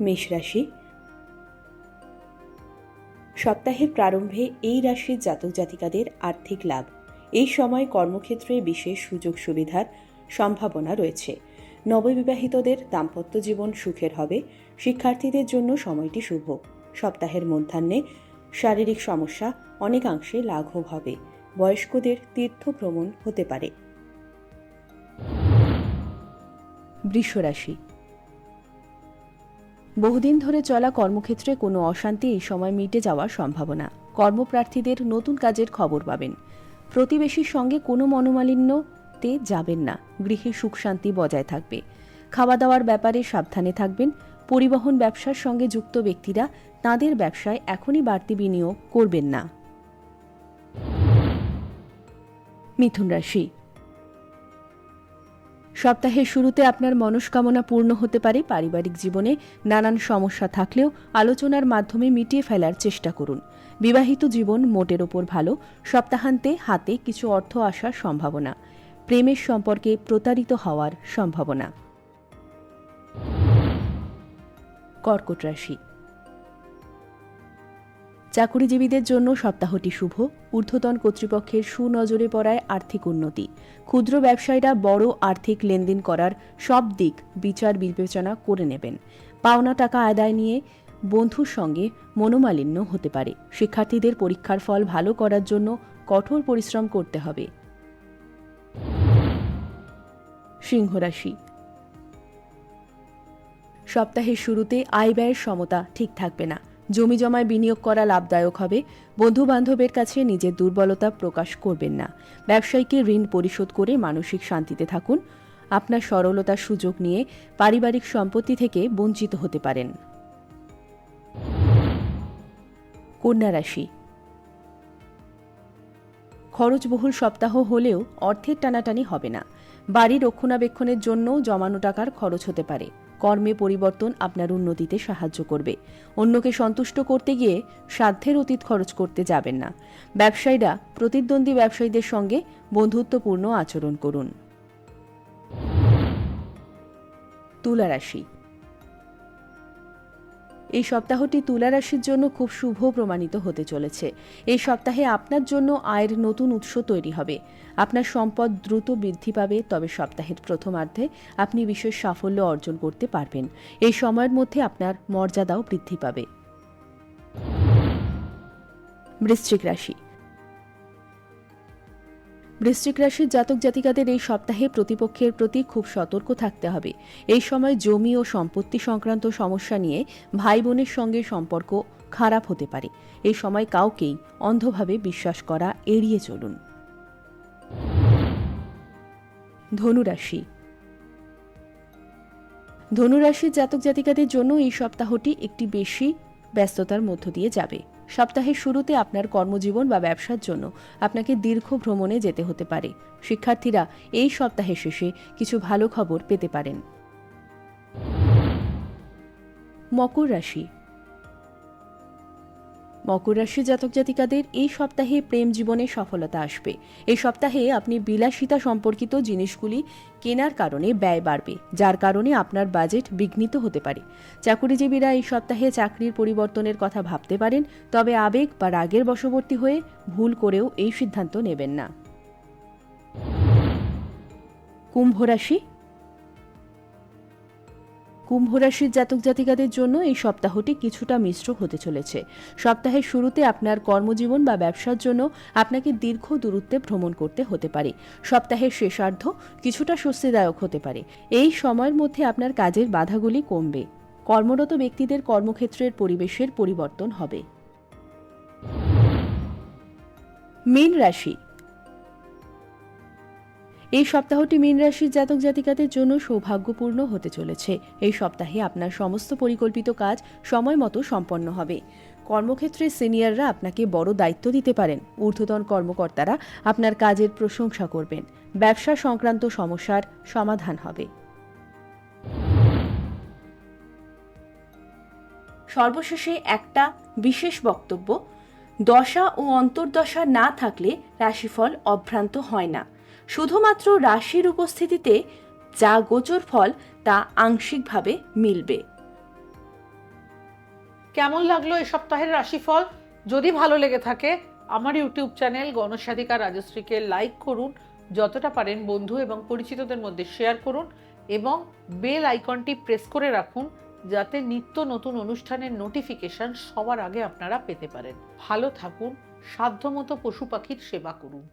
মেষ রাশি। সপ্তাহের প্রারম্ভে এই রাশির জাতক জাতিকাদের আর্থিক লাভ। এই সময় কর্মক্ষেত্রে বিশেষ সুযোগ সুবিধার সম্ভাবনা রয়েছে। নববিবাহিতদের দাম্পত্য জীবন সুখের হবে। শিক্ষার্থীদের জন্য সময়টি শুভ। সপ্তাহের মধ্যাহ্নে শারীরিক সমস্যা অনেকাংশে লাঘব হবে। বয়স্কদের তীর্থ ভ্রমণ হতে পারে। বৃষ রাশি বহুদিন ধরে চলা কর্মক্ষেত্রে কোনো অশান্তি এই সময় মিটে যাওয়ার সম্ভাবনা। কর্মপ্রার্থীদের নতুন কাজের খবর পাবেন। প্রতিবেশীর সঙ্গে কোনো মনোমালিন্যতে যাবেন না। গৃহে সুখ শান্তি বজায় থাকবে। খাওয়া দাওয়ার ব্যাপারে সাবধানে থাকবেন। পরিবহন ব্যবসার সঙ্গে যুক্ত ব্যক্তিরা তাদের ব্যবসায় এখনই বাড়তি বিনিয়োগ করবেন না। মিথুন রাশি সপ্তাহের শুরুতে আপনার মনস্কামনা পূর্ণ হতে পারে পারিবারিক জীবনে নানান সমস্যা থাকলেও আলোচনার মাধ্যমে মিটিয়ে ফেলার চেষ্টা করুন। বিবাহিত জীবন মোটের ওপর ভালো, সপ্তাহান্তে হাতে কিছু অর্থ আসার সম্ভাবনা, প্রেমের সম্পর্কে প্রতারিত হওয়ার সম্ভাবনা। কর্কট রাশি চাকুরিজীবীদের জন্য সপ্তাহটি শুভ। ঊর্ধ্বতন কর্তৃপক্ষের সুনজরে পড়ায় আর্থিক উন্নতি। ক্ষুদ্র ব্যবসায়ীরা বড় আর্থিক লেনদেন করার সব দিক বিচার বিবেচনা করে নেবেন। পাওনা টাকা আদায় নিয়ে বন্ধুর সঙ্গে মনোমালিন্য হতে পারে। শিক্ষার্থীদের পরীক্ষার ফল ভালো করার জন্য কঠোর পরিশ্রম করতে হবে। সিংহরাশি। সপ্তাহের শুরুতে আয় ব্যয়ের সমতা ঠিক থাকবে না। জমি জমায় বিনিয়োগ করা লাভদায়ক হবে। বন্ধু বান্ধবের কাছে নিজের দুর্বলতা প্রকাশ করবেন না। ব্যবসায়ীকে ঋণ পরিশোধ করে মানসিক শান্তিতে থাকুন। আপনার সরলতার সুযোগ নিয়ে পারিবারিক সম্পত্তি থেকে বঞ্চিত হতে পারেন। কন্যা রাশি। খরচবহুল সপ্তাহ হলেও অর্থের টানাটানি হবে না। বাড়ি রক্ষণাবেক্ষণের জন্য জমানো টাকার খরচ হতে পারে। কর্মে পরিবর্তন আপনার উন্নতিতে সাহায্য করবে। অন্যকে সন্তুষ্ট করতে গিয়ে সাধ্যের অতীত খরচ করতে যাবেন না। ব্যবসায়ীরা প্রতিদ্বন্দ্বী ব্যবসায়ীদের সঙ্গে বন্ধুত্বপূর্ণ আচরণ করুন। তুলা রাশি এই সপ্তাহটি তুলা রাশির জন্য খুব শুভ প্রমাণিত হতে চলেছে। এই সপ্তাহে আপনার জন্য আয়ের নতুন উৎস তৈরি হবে। আপনার সম্পদ দ্রুত বৃদ্ধি পাবে, তবে সপ্তাহের প্রথমার্ধে আপনি বিশেষ সাফল্য অর্জন করতে পারবেন। এই সময়ের মধ্যে আপনার মর্যাদাও বৃদ্ধি পাবে। বৃশ্চিক রাশি বৃশ্চিক রাশির জাতক জাতিকাদের এই সপ্তাহে প্রতিপক্ষের প্রতি খুব সতর্ক থাকতে হবে। এই সময় জমি ও সম্পত্তি সংক্রান্ত সমস্যা নিয়ে ভাই বোনের সঙ্গে সম্পর্ক খারাপ হতে পারে। এই সময় কাউকেই অন্ধভাবে বিশ্বাস করা এড়িয়ে চলুন। ধনুরাশি। ধনুরাশির জাতক জাতিকাদের জন্য এই সপ্তাহটি একটি বেশি ব্যস্ততার মধ্য দিয়ে যাবে। সপ্তাহের শুরুতে আপনার কর্মজীবন বা ব্যবসার জন্য আপনাকে দীর্ঘ ভ্রমণে যেতে হতে পারে। শিক্ষার্থীরা এই সপ্তাহের শেষে কিছু ভালো খবর পেতে পারেন। মকর রাশি মকর রাশি জাতক জাতিকাদের এই সপ্তাহে প্রেম জীবনে সফলতা আসবে। এই সপ্তাহে আপনি বিলাসিতা সম্পর্কিত জিনিসগুলি কেনার কারণে ব্যয় বাড়বে, যার কারণে আপনার বাজেট বিঘ্নিত হতে পারে। চাকুরিজীবীরা এই সপ্তাহে চাকরির পরিবর্তনের কথা ভাবতে পারেন, তবে আবেগ বা রাগের বশবর্তী হয়ে ভুল করেও এই সিদ্ধান্ত নেবেন না। কুম্ভ রাশি কুম্ভ রাশির জাতক জাতিকাদের জন্য এই সপ্তাহটি কিছুটা মিশ্র হতে চলেছে। সপ্তাহের শুরুতে আপনার কর্মজীবন বা ব্যবসার জন্য আপনাকে দীর্ঘ দূরত্বে ভ্রমণ করতে হতে পারে। সপ্তাহের শেষার্ধ কিছুটা স্বস্তিদায়ক হতে পারে। এই সময়ের মধ্যে আপনার কাজের বাধাগুলি কমবে। কর্মরত ব্যক্তিদের কর্মক্ষেত্রের পরিবেশের পরিবর্তন হবে। মীন রাশি এই সপ্তাহটি মীন রাশির জাতক জাতিকাদের জন্য সৌভাগ্যপূর্ণ হতে চলেছে। এই সপ্তাহে আপনার সমস্ত পরিকল্পিত কাজ সময় মতো সম্পন্ন হবে। কর্মক্ষেত্রে সিনিয়ররা আপনাকে বড় দায়িত্ব দিতে পারেন। ঊর্ধ্বতন কর্মকর্তারা আপনার কাজের প্রশংসা করবেন। ব্যবসা সংক্রান্ত সমস্যার সমাধান হবে। সর্বশেষে একটা বিশেষ বক্তব্য, দশা ও অন্তর্দশা না থাকলে রাশিফল অভ্রান্ত হয় না। শুধুমাত্র রাশির উপস্থিতিতে যা গোচর ফল তা আংশিকভাবে মিলবে। কেমন লাগল এ সপ্তাহের রাশিফল? যদি ভালো লেগে থাকে, আমার ইউটিউব চ্যানেল গণসাধিকা রাজশ্রীকে লাইক করুন, যতটা পারেন বন্ধু এবং পরিচিতদের মধ্যে শেয়ার করুন এবং বেল আইকনটি প্রেস করে রাখুন, যাতে নিত্য নতুন অনুষ্ঠানের নোটিফিকেশন সবার আগে আপনারা পেতে পারেন। ভালো থাকুন, সাধ্যমতো পশু পাখির সেবা করুন।